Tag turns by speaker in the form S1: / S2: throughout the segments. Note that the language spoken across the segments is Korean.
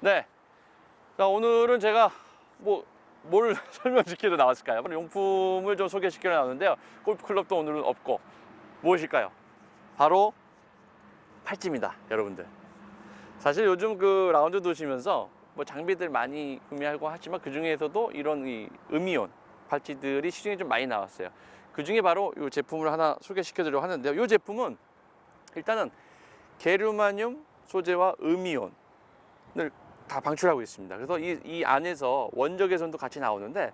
S1: 네. 자, 오늘은 제가 뭐, 뭘 설명시키러 나왔을까요? 용품을 좀 소개시키러 나왔는데요. 골프클럽도 오늘은 없고, 무엇일까요? 바로 팔찌입니다, 여러분들. 사실 요즘 그 라운드 도시면서 뭐 장비들 많이 구매하고 하지만 그 중에서도 이런 이 음이온 팔찌들이 시중에 좀 많이 나왔어요. 그 중에 바로 이 제품을 하나 소개시켜 드리려고 하는데요. 이 제품은 일단은 게르마늄 소재와 음이온을 다 방출하고 있습니다. 그래서 이, 이 안에서 원적외선도 같이 나오는데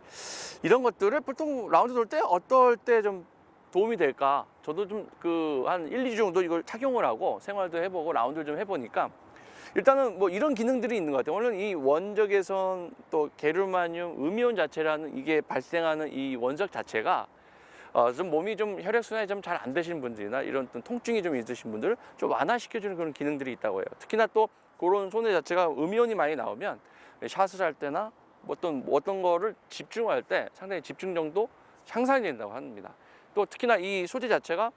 S1: 이런 것들을 보통 라운드 돌 때 어떨 때 좀 도움이 될까? 저도 좀 그 한 1, 2주 정도 이걸 착용을 하고 생활도 해보고 라운드를 좀 해보니까 일단은 뭐 이런 기능들이 있는 것 같아요. 오늘 이 원적외선 또 게르마늄 음이온 자체라는 이게 발생하는 이 원적 자체가 어, 좀 몸이 좀 혈액순환이 좀 잘 안 되시는 분들이나 이런 또 통증이 좀 있으신 분들 좀 완화시켜주는 그런 기능들이 있다고 해요. 특히나 또 그런 손해 자체가 음이온이 많이 나오면 샷을 할 때나 어떤 어떤 거를 집중할 때 상당히 집중력도 향상이 된다고 합니다. 또 특히나 이 소재 자체가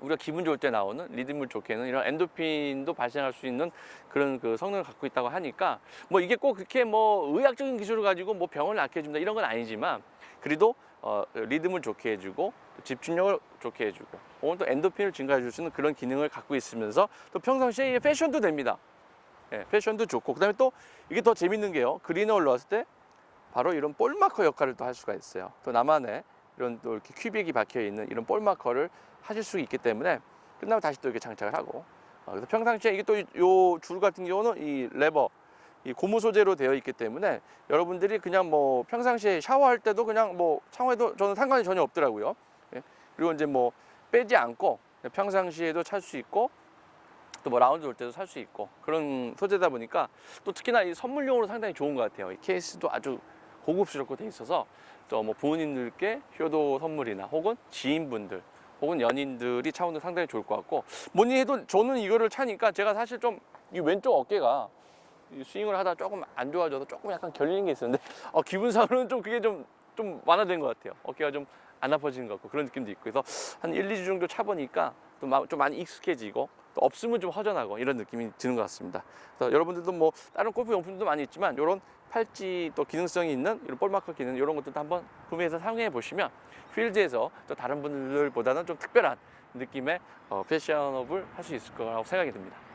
S1: 우리가 기분 좋을 때 나오는 리듬을 좋게 하는 이런 엔도핀도 발생할 수 있는 그런 그 성능을 갖고 있다고 하니까 뭐 이게 꼭 그렇게 뭐 의학적인 기술을 가지고 뭐 병을 낫게 해준다 이런 건 아니지만 그래도 어, 리듬을 좋게 해주고 집중력을 좋게 해주고 오늘 또 엔도핀을 증가해 줄 수 있는 그런 기능을 갖고 있으면서 또 평상시에 패션도 됩니다. 예, 패션도 좋고 그다음에 또 이게 더 재밌는 게요. 그린에 올라왔을 때 바로 이런 볼마커 역할을 또 할 수가 있어요. 또 나만의 이런 또 이렇게 큐빅이 박혀 있는 이런 볼마커를 하실 수 있기 때문에 끝나면 다시 또 이렇게 장착을 하고 어, 그래서 평상시에 이게 또 요 줄 같은 경우는 이 레버 이 고무 소재로 되어 있기 때문에 여러분들이 그냥 뭐 평상시에 샤워할 때도 그냥 뭐 샤워해도 저는 상관이 전혀 없더라고요. 예. 그리고 이제 뭐 빼지 않고 평상시에도 찰 수 있고 또 뭐 라운드 올 때도 살 수 있고 그런 소재다 보니까 또 특히나 이 선물용으로 상당히 좋은 것 같아요. 이 케이스도 아주 고급스럽고 돼 있어서 또 뭐 부모님들께 효도 선물이나 혹은 지인분들 혹은 연인들이 차오는 상당히 좋을 것 같고 뭐니 해도 저는 이거를 차니까 제가 사실 좀 이 왼쪽 어깨가 이 스윙을 하다 조금 안 좋아져서 조금 약간 결리는 게 있었는데 어, 기분상으로는 좀 그게 좀, 좀 완화된 것 같아요. 어깨가 좀 안 아파지는 것 같고 그런 느낌도 있고 그래서 한 1, 2주 정도 차보니까 좀 많이 익숙해지고 또 없으면 좀 허전하고 이런 느낌이 드는 것 같습니다. 그래서 여러분들도 뭐 다른 골프 용품도 많이 있지만 이런 팔찌 또 기능성이 있는 이런 볼마커 기능 이런 것들도 한번 구매해서 사용해 보시면 필드에서 또 다른 분들보다는 좀 특별한 느낌의 어, 패셔너블 할 수 있을 거라고 생각이 듭니다.